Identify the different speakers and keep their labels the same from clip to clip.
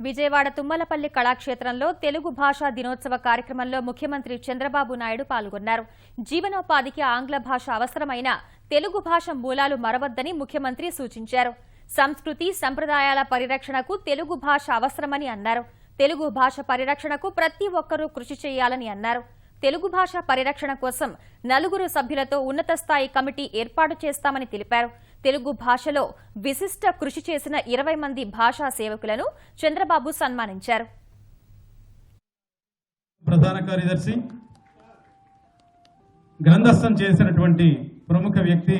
Speaker 1: విజయవాడ తుమ్మలపల్లి కళాక్షేత్రంలో తెలుగు భాషా దినోత్సవ కార్యక్రమంలో ముఖ్యమంత్రి చంద్రబాబు నాయుడు పాల్గొన్నారు. జీవనోపాధికి ఆంగ్ల భాష అవసరమైన తెలుగు భాష మూలాలు మరవద్దని ముఖ్యమంత్రి సూచించారు. సంస్కృతి సంప్రదాయాల పరిరక్షణకు తెలుగు భాష అవసరమని అన్నారు. తెలుగు భాష పరిరక్షణకు ప్రతి ఒక్కరూ కృషి చేయాలని అన్నారు. తెలుగు భాష పరిరక్షణ కోసం నలుగురు సభ్యులతో ఉన్నత స్థాయి కమిటీ ఏర్పాటు చేస్తామని తెలిపారు. తెలుగు భాషలో విశిష్ట కృషి చేసిన ఇరవై మంది భాషా సేవకులను చంద్రబాబు సన్మానించారు.
Speaker 2: ప్రధాన కార్యదర్శి గ్రంథస్థం చేసినటువంటి ప్రముఖ వ్యక్తి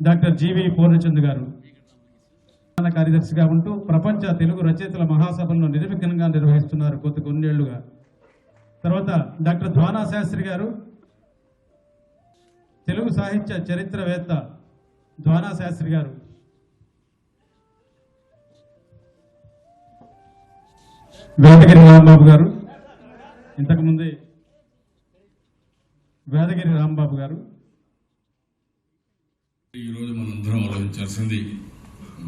Speaker 2: డాక్టర్ జీవి పూర్ణచంద్ గారు. ప్రధాన కార్యదర్శిగా ఉంటూ ప్రపంచ తెలుగు రచయితల మహాసభలను నిర్విఘ్నంగా నిర్వహిస్తున్నారు. కొద్ది కొన్నేళ్ళుగా. తర్వాత డాక్టర్ ధ్వానా శాస్త్రి గారు తెలుగు సాహిత్య చరిత్రవేత్త ద్వానా శాస్త్రి గారు. వేదగిరి రాంబాబు గారు ఇంతకుముందే వేదగిరి రాంబాబు గారు.
Speaker 3: ఈరోజు మనందరం ఆలోచించాల్సింది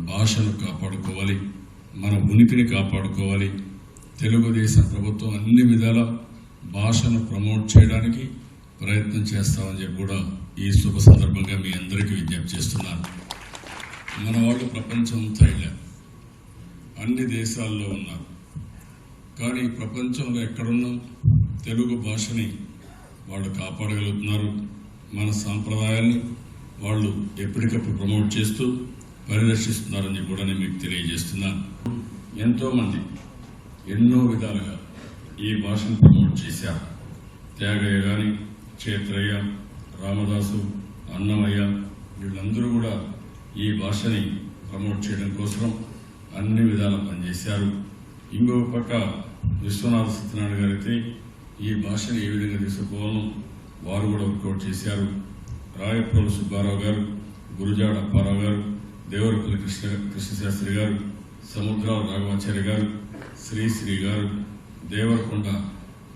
Speaker 3: భాషను కాపాడుకోవాలి మన ఉనికిని కాపాడుకోవాలి తెలుగుదేశం ప్రభుత్వం అన్ని విధాల భాషను ప్రమోట్ చేయడానికి ప్రయత్నం చేస్తామని చెప్పి కూడా ఈ శుభ సందర్భంగా మీ అందరికీ విజ్ఞప్తి చేస్తున్నాను. మన వాళ్ళు ప్రపంచం అంతా అన్ని దేశాల్లో ఉన్నారు. కానీ ప్రపంచంలో ఎక్కడున్నా తెలుగు భాషని వాళ్ళు కాపాడగలుగుతున్నారు. మన సాంప్రదాయాన్ని వాళ్ళు ఎప్పటికప్పుడు ప్రమోట్ చేస్తూ పరిరక్షిస్తున్నారని కూడా నేను మీకు తెలియజేస్తున్నాను. ఎంతోమంది ఎన్నో విధాలుగా ఈ భాషను ప్రమోట్ చేశారు. త్యాగయ్య గాని క్షేత్రయ్య రామదాసు అన్నమయ్య వీళ్ళందరూ కూడా ఈ భాషని ప్రమోట్ చేయడం కోసం అన్ని విధాల పనిచేశారు. ఇంకొక పక్క విశ్వనాథ సత్యనారాయణ గారైతే ఈ భాషని ఏ విధంగా తీసుకోవాలో వారు కూడా వర్కౌట్ చేశారు. రాయప్రోలు సుబ్బారావు గారు గురుజాడ అప్పారావు గారు దేవరపల్లి కృష్ణ కృష్ణశాస్త్రి గారు సముద్రాల రాఘవాచార్య గారు శ్రీశ్రీ గారు దేవరకొండ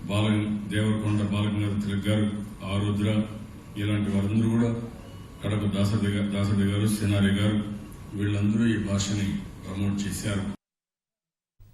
Speaker 3: బాల దేవరకొండ బాలగంగాధర తిలక్ గారు ఆరుద్ర ఇలాంటి వారందరూ కూడా కడప దాసరి గారు దాసరి గారు సినారి గారు వీళ్ళందరూ ఈ భాషని ప్రమోట్ చేశారు.